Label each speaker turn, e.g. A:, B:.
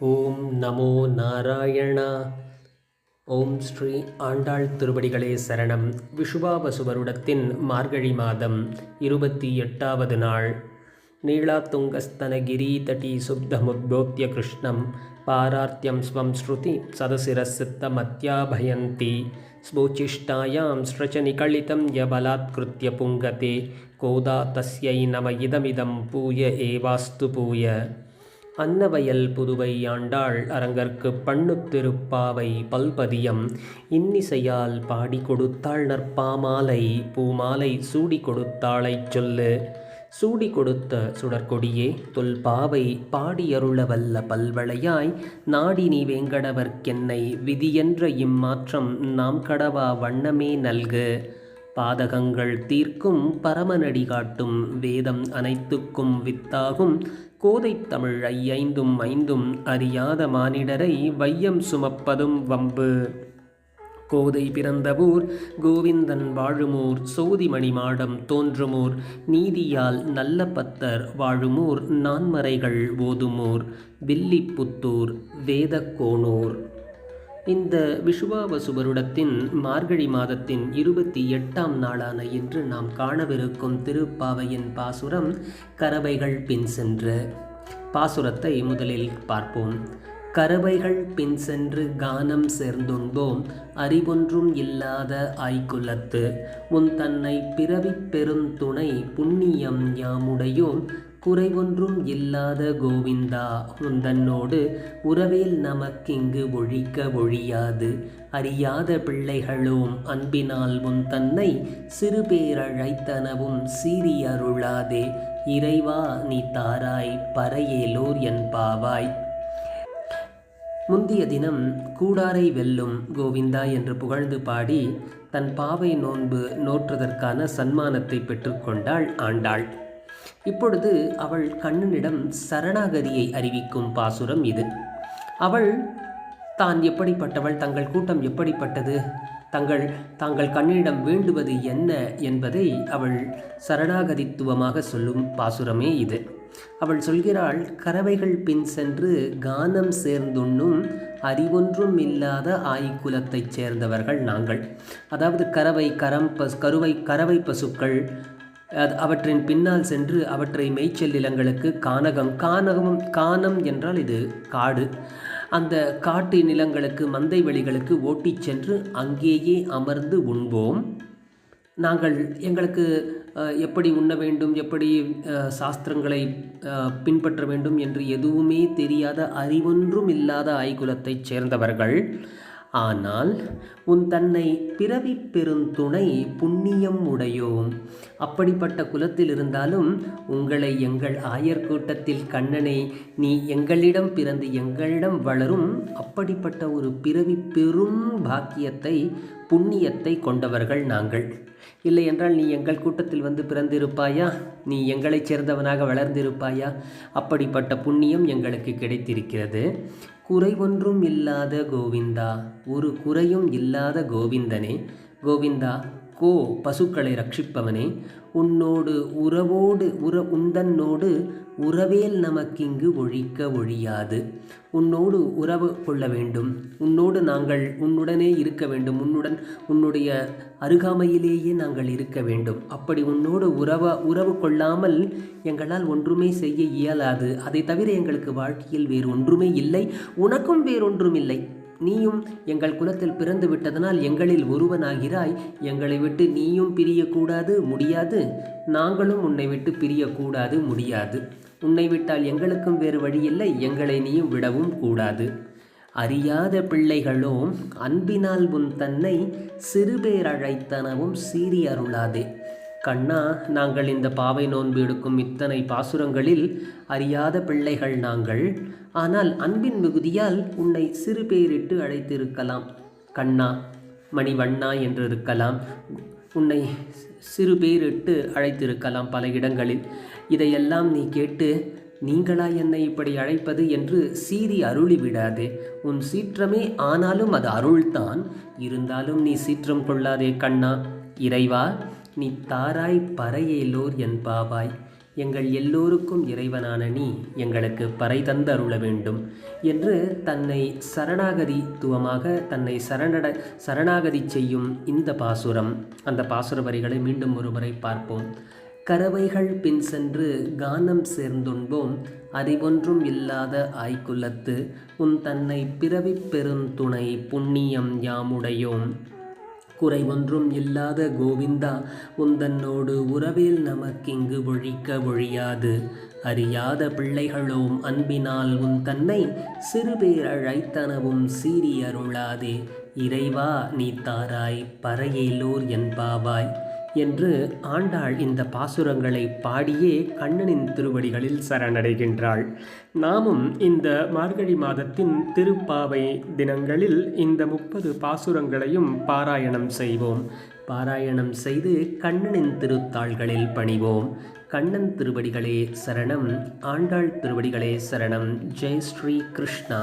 A: ஓம் நமோ நாராயணா. ஓம் ஸ்ரீ ஆண்டாள் திருவடிகளே சரணம். விஷுவாபசு வருடத்தின் மார்கழி மாதம் இருபத்தி எட்டாவது நாள். நீளாத்துங்கஸ்தனகிரி தட்டி சுப்தமுத்போத்திய கிருஷ்ணம். பாரார்த்தியம் ஸ்வம் ஸ்ருதி சதசிரசித்தமத்யாபயந்தி ஸ்போச்சிஷ்டாயாம் ஸ்ரச்சநிகழிதம் யபலாத்கிருத்திய புங்கதே. கோதா தஸ்யை நம இதமிதம் பூய ஏவாஸ்து பூய. அன்னவயல் புதுவை ஆண்டாள் அரங்கற்கு பண்ணுத்திருப்பாவை பல்பதியம். இன்னிசையால் பாடி கொடுத்தாள் நற்பாமாலை பூமாலை சூடி கொடுத்தாளைச் சொல்லு. சூடி கொடுத்த சுடற்கொடியே தொல்பாவை பாடியருளவல்ல பல்வளையாய். நாடி நீ வேங்கடவர்க்கென்னை விதியென்ற இம்மாற்றம் நாம் கடவா வண்ணமே நல்கு. பாதகங்கள் தீர்க்கும் பரமநடி காட்டும் வேதம் அனைத்துக்கும் வித்தாகும். கோதைத்தமிழ் ஐயைந்தும் ஐந்தும் அறியாத மானிடரை வையம் சுமப்பதும் வம்பு. கோதை பிறந்தவூர் கோவிந்தன் வாழுமூர். சோதிமணி மாடம் தோன்றுமூர். நீதியால் நல்ல பத்தர் வாழுமூர். நான்மறைகள் ஓதுமூர். வில்லிப்புத்தூர் வேதக்கோனூர். இந்த விஷுவாவசு வருடத்தின் மார்கழி மாதத்தின் இருபத்தி எட்டாம் நாளான இன்று நாம் காணவிருக்கும் திருப்பாவையின் பாசுரம் கறவைகள் பின் சென்று. பாசுரத்தை முதலில் பார்ப்போம். கறவைகள் பின் சென்று கானம் சேர்ந்துண்டோம் அறிவொன்றும் இல்லாத ஆய்குலத்து. உன் தன்னை பிறவிப் பெருந்துணை புண்ணியம் யாமுடையோம். குறைவொன்றும் இல்லாத கோவிந்தா உந்தன்னோடு உறவேல் நமக்கிங்கு ஒழிக்க ஒழியாது. அறியாத பிள்ளைகளும் அன்பினால் உன் தன்னை சிறுபேரழைத்தனவும் பேரழைத்தனவும் சீரியருளாதே இறைவா நீ தாராய் பறையேலோர் என் பாவாய். முந்திய தினம் கூடாரை வெல்லும் கோவிந்தா என்று புகழ்ந்து பாடி தன் பாவை நோன்பு நோற்றுவதற்கான சன்மானத்தை பெற்றுக்கொண்டாள் ஆண்டாள். இப்பொழுது அவள் கண்ணனிடம் சரணாகதியை அறிவிக்கும் பாசுரம் இது. அவள் தான் எப்படிப்பட்டவள்? தங்கள் கூட்டம் எப்படிப்பட்டது? தங்கள் தாங்கள் கண்ணனிடம் வேண்டுவது என்ன என்பதை அவள் சரணாகதித்துவமாக சொல்லும் பாசுரமே இது. அவள் சொல்கிறாள் கறவைகள் பின் சென்று கானம் சேர்ந்துண்ணும் அறிவொன்றும் இல்லாத ஆய்குலத்தைச் சேர்ந்தவர்கள் நாங்கள். அதாவது கறவை கரம் பஸ் கருவை கறவை பசுக்கள் அவற்றின் பின்னால் சென்று அவற்றை மேய்ச்சல் நிலங்களுக்கு கானகம் கானகமும் கானம் என்றால் இது காடு. அந்த காட்டு நிலங்களுக்கு மந்தை வெளிகளுக்கு ஓட்டிச் சென்று அங்கேயே அமர்ந்து உண்போம். நாங்கள் எங்களுக்கு எப்படி உண்ண வேண்டும் எப்படி சாஸ்திரங்களை பின்பற்ற வேண்டும் என்று எதுவுமே தெரியாத அறிவொன்றும் இல்லாத ஐகுலத்தைச் சேர்ந்தவர்கள். ஆனால் உன் தன்னை பிறவி பெருந்துணை புண்ணியம் உடையோம். அப்படிப்பட்ட குலத்தில் இருந்தாலும் உங்களை எங்கள் ஆயர் கூட்டத்தில் கண்ணனை நீ எங்களிடம் பிறந்து எங்களிடம் வளரும் அப்படிப்பட்ட ஒரு பிறவி பெரும் பாக்கியத்தை புண்ணியத்தை கொண்டவர்கள் நாங்கள். இல்லை என்றால் நீ எங்கள் கூட்டத்தில் வந்து பிறந்திருப்பாயா? நீ எங்களைச் சேர்ந்தவனாக வளர்ந்திருப்பாயா? அப்படிப்பட்ட புண்ணியம் எங்களுக்கு கிடைத்திருக்கிறது. குறை ஒன்றும் இல்லாத கோவிந்தா. ஒரு குறையும் இல்லாத கோவிந்தனே. கோவிந்தா கோ பசுக்களை ரட்சிப்பவனே உன்னோடு உறவோடு உற உந்தன்னோடு உறவேல் நமக்கிங்கு ஒழிக்க ஒழியாது. உன்னோடு உறவு கொள்ள வேண்டும். உன்னோடு நாங்கள் உன்னுடனே இருக்க வேண்டும். உன்னுடன் உன்னுடைய அருகாமையிலேயே நாங்கள் இருக்க வேண்டும். அப்படி உன்னோடு உறவ உறவு கொள்ளாமல் எங்களால் ஒன்றுமே செய்ய இயலாது. அதை தவிர எங்களுக்கு வாழ்க்கையில் வேறு ஒன்றுமே இல்லை. உனக்கும் வேறொன்றும் இல்லை நீயும் எங்கள் குலத்தில் பிறந்து விட்டதனால் எங்களில் ஒருவனாகிறாய். எங்களை விட்டு நீயும் பிரியக்கூடாது முடியாது. நாங்களும் உன்னை விட்டு பிரியக்கூடாது முடியாது. உன்னை விட்டால் எங்களுக்கும் வேறு வழியில்லை எங்களை நீயும் விடவும் கூடாது. அறியாத பிள்ளைகளோ அன்பினால் உன் தன்னை சிறுபேரழைத்தனவும் சீறி அருளாதே. கண்ணா நாங்கள் இந்த பாவை நோன்பு எடுக்கும் இத்தனை பாசுரங்களில் அறியாத பிள்ளைகள் நாங்கள். ஆனால் அன்பின் மிகுதியால் உன்னை சிறு பெயரிட்டு அழைத்திருக்கலாம். கண்ணா மணிவண்ணா என்று இருக்கலாம் உன்னை சிறு பேரிட்டு அழைத்திருக்கலாம் பல இடங்களில். இதையெல்லாம் நீ கேட்டு நீங்களா என்னை இப்படி அழைப்பது என்று சீறி அருளி விடாதே உன் சீற்றமே ஆனாலும் அது அருள்தான். இருந்தாலும் நீ சீற்றம் கொள்ளாதே கண்ணா. இறைவா நீ தாராய் பறையேலோர் என் பாவாய். எங்கள் எல்லோருக்கும் இறைவனான நீ எங்களுக்கு பறை தந்தருள வேண்டும் என்று தன்னை சரணாகதித்துவமாக தன்னை சரணட சரணாகதி செய்யும் இந்த பாசுரம். அந்த பாசுர வரிகளை மீண்டும் ஒருமுறை பார்ப்போம். கறவைகள் பின் சென்று கானம் சேர்ந்துண்போம். அறிவொன்றும் இல்லாத ஆய்குலத்து உன் தன்னை பிறவிப் பெருந்துணை புண்ணியம் யாமுடையோம். குறை ஒன்றும் இல்லாத கோவிந்தா உந்தன்னோடு உறவில் நமக்கிங்கு ஒழிக்க ஒழியாது. அறியாத பிள்ளைகளோம் அன்பினால் உன் தன்னை சிறுபேரழைத்தனவும் சீறி அருளாதே. இறைவா நீ தாராய் பறையேலோர் என்பாவாய் என்று ஆண்டாள் இந்த பாசுரங்களை பாடியே கண்ணனின் திருவடிகளில் சரணடைகின்றாள். நாமும் இந்த மார்கழி மாதத்தின் திருப்பாவை தினங்களில் இந்த முப்பது பாசுரங்களையும் பாராயணம் செய்வோம். பாராயணம் செய்து கண்ணனின் திருத்தாள்களில் பணிவோம். கண்ணன் திருவடிகளே சரணம் ஆண்டாள் திருவடிகளே சரணம். ஜெய் ஸ்ரீ கிருஷ்ணா.